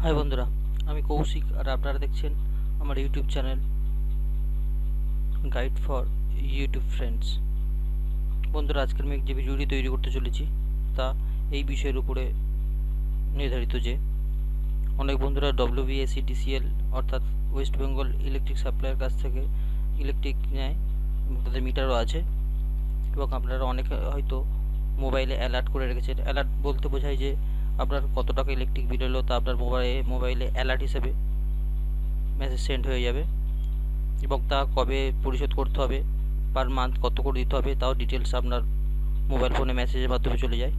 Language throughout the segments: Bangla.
হাই বন্ধুরা। আমি কৌশিক, আর আপনারা দেখছেন আমার YouTube channel guide for YouTube friends বন্ধুরা, আজকের আমি যে ভিডিওটি তৈরি করতে চলেছি, তা এই বিষয়ের উপরে নির্ধারিত যে অনেক বন্ধুরা ডব্লিউবিএসি ডিসিএল অর্থাৎ ওয়েস্ট বেঙ্গল ইলেকট্রিক সাপ্লাইয়ের কাছ থেকে ইলেকট্রিক নেয় তাদের মিটারও আছে, এবং আপনারা অনেকে হয়তো মোবাইলে অ্যালার্ট করে রেখেছেন। অ্যালার্ট বলতে বোঝায় যে আপনার কত টাকা ইলেকট্রিক বিল এলো তা আপনার মোবাইলে মোবাইলে অ্যালার্ট হিসেবে মেসেজ সেন্ড হয়ে যাবে এবং তা কবে পরিশোধ করতে হবে পার মান্থ কত করে দিতে হবে তাও ডিটেলস আপনার মোবাইল ফোনে মেসেজের মাধ্যমে চলে যায়।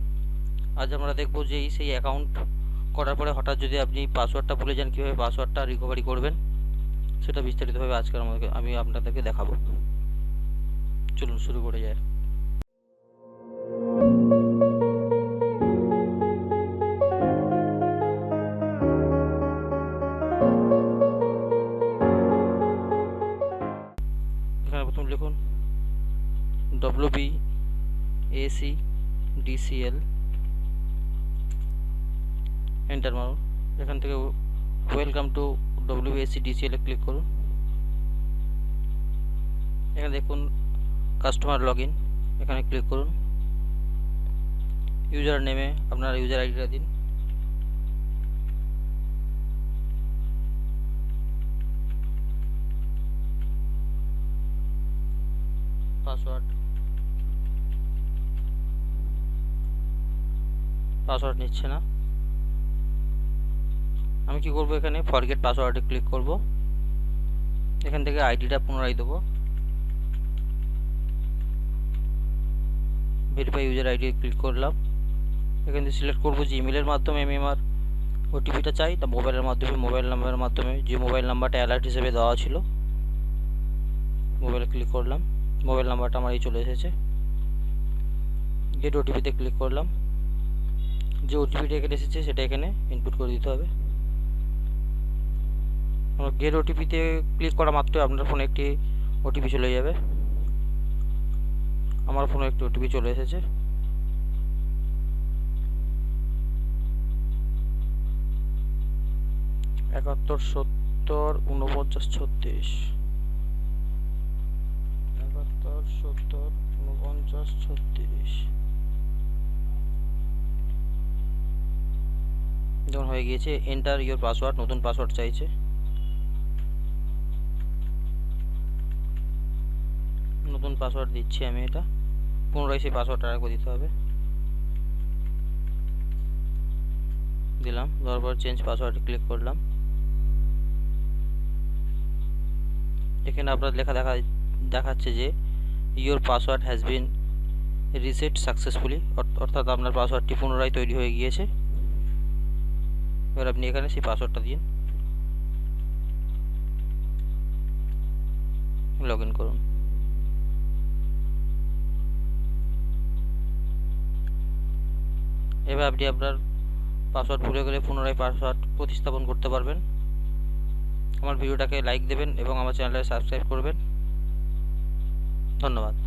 আজ আমরা দেখব যে এই সেই অ্যাকাউন্ট করার পরে হঠাৎ যদি আপনি পাসওয়ার্ডটা ভুলে যান, কীভাবে পাসওয়ার্ডটা রিকভারি করবেন, সেটা বিস্তারিতভাবে আজকের আমাকে আমি আপনাদেরকে দেখাবো। চলুন শুরু করে যায় এখানে প্রথম লিখুন W B S E D C L enter মারুন এখান থেকে welcome to W S E D C L A click করুন এখানে দেখুন কাস্টমার লগ ইন এখানে ক্লিক করুন ইউজার নেমে আপনার ইউজার আইডিটা দিন পাসওয়ার্ড। পাসওয়ার্ড নিচ্ছে না। আমি কি করব এখানে? ফরগেট পাসওয়ার্ডে ক্লিক করব। এখান থেকে আইডিটা পুনরায় দেবো। ভেরিফাই ইউজার আইডি ক্লিক করলাম। এখান থেকে সিলেক্ট করব যে ইমেলের মাধ্যমে আমি আমার ওটিপিটা চাই। তা মোবাইলের মাধ্যমে মোবাইল নাম্বারের মাধ্যমে। যে মোবাইল নাম্বারটা অ্যালার্ট হিসেবে দেওয়া ছিল মোবাইলে ক্লিক করলাম। মোবাইল নাম্বারটা আমার এই চলে এসেছে। গেট ওটিপিতে ক্লিক করলাম। যে ওটিপিটা এখানে এসেছে, সেটা এখানে ইনপুট করে দিতে হবে। গেট ওটিপিতে ক্লিক করা মাত্রই আপনার ফোনে একটি ওটিপি চলে যাবে। আমার ফোনে একটি ওটিপি চলে এসেছে। একাত্তর, সত্তর উনপঞ্চাশ ছত্রিশ। সত্তর, উনপঞ্চাশ, ছত্রিশ। যেমন হয়ে গিয়েছে এন্টার ইওর পাসওয়ার্ড নতুন পাসওয়ার্ড চাইছে। নতুন পাসওয়ার্ড দিচ্ছি আমি এটা। পুনরায় সেই পাসওয়ার্ডটা আরেকবার দিতে হবে। দিলাম, দেওয়ার পর চেঞ্জ পাসওয়ার্ডে ক্লিক করলাম। এখানে আপনার লেখা দেখা দেখাচ্ছে যে your password has been reset successfully অর্থাৎ আপনার পাসওয়ার্ডটি পুনরায় তৈরি হয়ে গিয়েছে। এবার আপনি এখানে সেই পাসওয়ার্ডটা দিন। লগ করুন। এবার আপনি আপনার পাসওয়ার্ড ভুলে গেলে পুনরায় পাসওয়ার্ড প্রতিস্থাপন করতে পারবেন। আমার ভিডিওটাকে লাইক দেবেন এবং আমার চ্যানেলটাকে সাবস্ক্রাইব করবেন। ধন্যবাদ।